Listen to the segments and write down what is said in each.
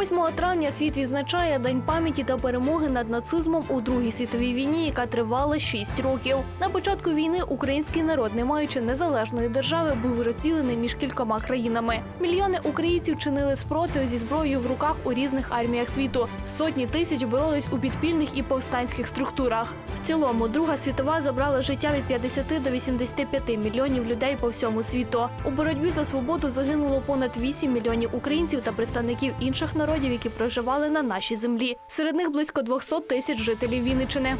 8 травня світ відзначає День пам'яті та перемоги над нацизмом у Другій світовій війні, яка тривала 6 років. На початку війни український народ, не маючи незалежної держави, був розділений між кількома країнами. Мільйони українців чинили спротив зі зброєю в руках у різних арміях світу. Сотні тисяч боролись у підпільних і повстанських структурах. В цілому, Друга світова забрала життя від 50 до 85 мільйонів людей по всьому світу. У боротьбі за свободу загинуло понад 8 мільйонів українців та представників інших народів, які проживали на нашій землі. Серед них близько 200 тисяч жителів Вінничини.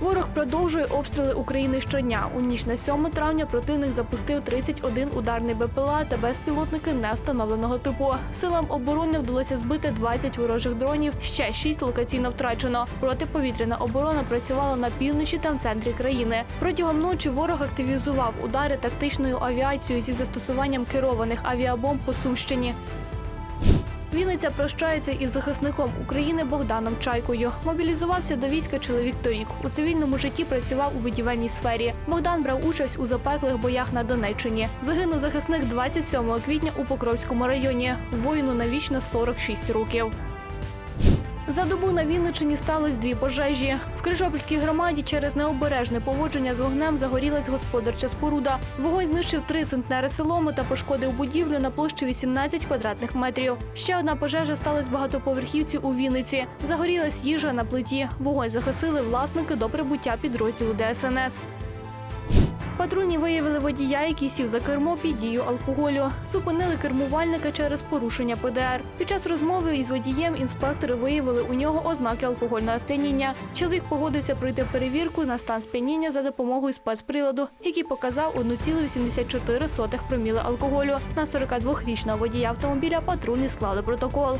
Ворог продовжує обстріли України щодня. У ніч на 7 травня противник запустив 31 ударний БПЛА та безпілотники невстановленого типу. Силам оборони вдалося збити 20 ворожих дронів. Ще 6 локаційно втрачено. Протиповітряна оборона працювала на півночі та в центрі країни. Протягом ночі ворог активізував удари тактичною авіацією зі застосуванням керованих авіабомб по Сумщині. Вінниця прощається із захисником України Богданом Чайкою. Мобілізувався до війська чоловік торік. У цивільному житті працював у будівельній сфері. Богдан брав участь у запеклих боях на Донеччині. Загинув захисник 27 квітня у Покровському районі. Воїну навічно 46 років. За добу на Вінничині сталося дві пожежі. В Крижопільській громаді через необережне поводження з вогнем загорілась господарча споруда. Вогонь знищив три центнери соломи та пошкодив будівлю на площі 18 квадратних метрів. Ще одна пожежа сталася в багатоповерхівці у Вінниці. Загорілась їжа на плиті. Вогонь загасили власники до прибуття підрозділу ДСНС. Патрульні виявили водія, який сів за кермо під дією алкоголю. Зупинили кермувальника через порушення ПДР. Під час розмови із водієм інспектори виявили у нього ознаки алкогольного сп'яніння. Чоловік погодився пройти перевірку на стан сп'яніння за допомогою спецприладу, який показав 1,84 проміли алкоголю. На 42-річного водія автомобіля патрульні склали протокол.